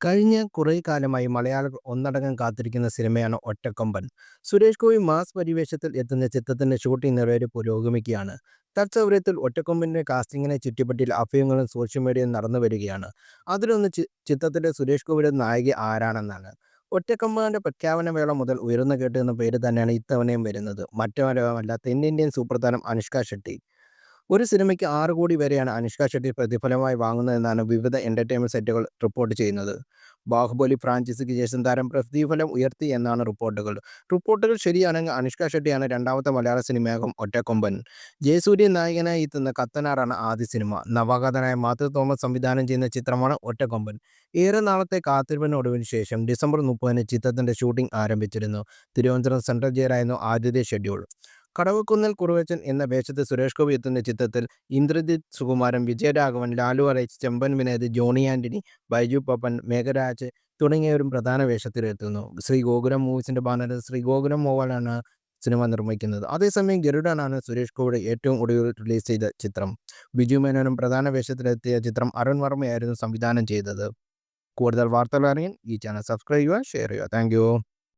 കഴിഞ്ഞ കുറേ കാലമായി മലയാളികൾ ഒന്നടങ്കം കാത്തിരിക്കുന്ന സിനിമയാണ് ഒറ്റക്കൊമ്പൻ. സുരേഷ് ഗോപി മാസ് പരിവേഷത്തിൽ എത്തുന്ന ചിത്രത്തിന്റെ ഷൂട്ടിംഗ് നിലവിൽ പുരോഗമിക്കുകയാണ്. തത്സൗകര്യത്തിൽ ഒറ്റക്കൊമ്പന്റെ കാസ്റ്റിംഗിനെ ചുറ്റിപ്പറ്റിയിൽ അഭ്യൂഹങ്ങളും സോഷ്യൽ മീഡിയയിൽ നടന്നു വരികയാണ് അതിലൊന്ന് ചിത്രത്തിലെ സുരേഷ് ഗോപിയുടെ നായിക ആരാണെന്നാണ്. ഒറ്റക്കൊമ്പന്റെ പ്രഖ്യാപനവേള മുതൽ ഉയർന്നു കേട്ടുന്ന പേര് തന്നെയാണ് ഇത്തവണയും വരുന്നത്. മറ്റാരുമല്ല തെന്നിന്ത്യൻ സൂപ്രധാനം അനുഷ്ക ഷെട്ടി. ഒരു സിനിമയ്ക്ക് ആറ് കോടി വരെയാണ് അനുഷ്ക ഷെട്ടി പ്രതിഫലമായി വാങ്ങുന്നതെന്നാണ് വിവിധ എന്റർടൈൻമെന്റ് സെറ്റുകൾ റിപ്പോർട്ട് ചെയ്യുന്നത്. ബാഹുബലി ഫ്രാഞ്ചൈസിക്ക് ശേഷം താരം പ്രതിഫലം ഉയർത്തി എന്നാണ് റിപ്പോർട്ടുകൾ. റിപ്പോർട്ടുകൾ ശരിയാണെങ്കിൽ അനുഷ്ക ഷെട്ടിയാണ് രണ്ടാമത്തെ മലയാള സിനിമയാകും ഒറ്റക്കൊമ്പൻ. ജയസൂര്യ നായകനായി എത്തുന്ന കത്തനാറാണ് ആദ്യ സിനിമ. നവാഗതനായ മാത്യു തോമസ് സംവിധാനം ചെയ്യുന്ന ചിത്രമാണ് ഒറ്റക്കൊമ്പൻ. ഏറെ നാളത്തെ കാത്തിരിപ്പിനൊടുവിന് ശേഷം ഡിസംബർ മുപ്പതിന് ചിത്രത്തിന്റെ ഷൂട്ടിംഗ് ആരംഭിച്ചിരുന്നു. തിരുവനന്തപുരം സെൻട്രൽ ജയിലായിരുന്നു ആദ്യത്തെ ഷെഡ്യൂൾ. കടവക്കുന്നിൽ കുറുവച്ചൻ എന്ന വേഷത്തിൽ സുരേഷ് ഗോപി എത്തുന്ന ചിത്രത്തിൽ ഇന്ദ്രജിത് സുകുമാരൻ, വിജയരാഘവൻ, ലാലു അറേച്ച് ചെമ്പൻ വിനോദ്, ജോണി ആന്റണി, ബൈജു പപ്പൻ, മേഘരാജ് തുടങ്ങിയവരും പ്രധാന വേഷത്തിലെത്തുന്നു. ശ്രീ ഗോകുലം മൂവീസിന്റെ ബാനറിൽ ശ്രീ ഗോകുലം മോവാളാണ് സിനിമ നിർമ്മിക്കുന്നത്. അതേസമയം ഗരുഡനാണ് സുരേഷ് ഗോപിയുടെ ഏറ്റവും ഒടുവിൽ റിലീസ് ചെയ്ത ചിത്രം. ബിജു മേനോനും പ്രധാന വേഷത്തിലെത്തിയ ചിത്രം അരുൺ വർമ്മയായിരുന്നു സംവിധാനം ചെയ്തത്. കൂടുതൽ വാർത്തകൾ അറിയാൻ ഈ ചാനൽ സബ്സ്ക്രൈബ് ചെയ്യുക, ഷെയർ ചെയ്യുക. താങ്ക്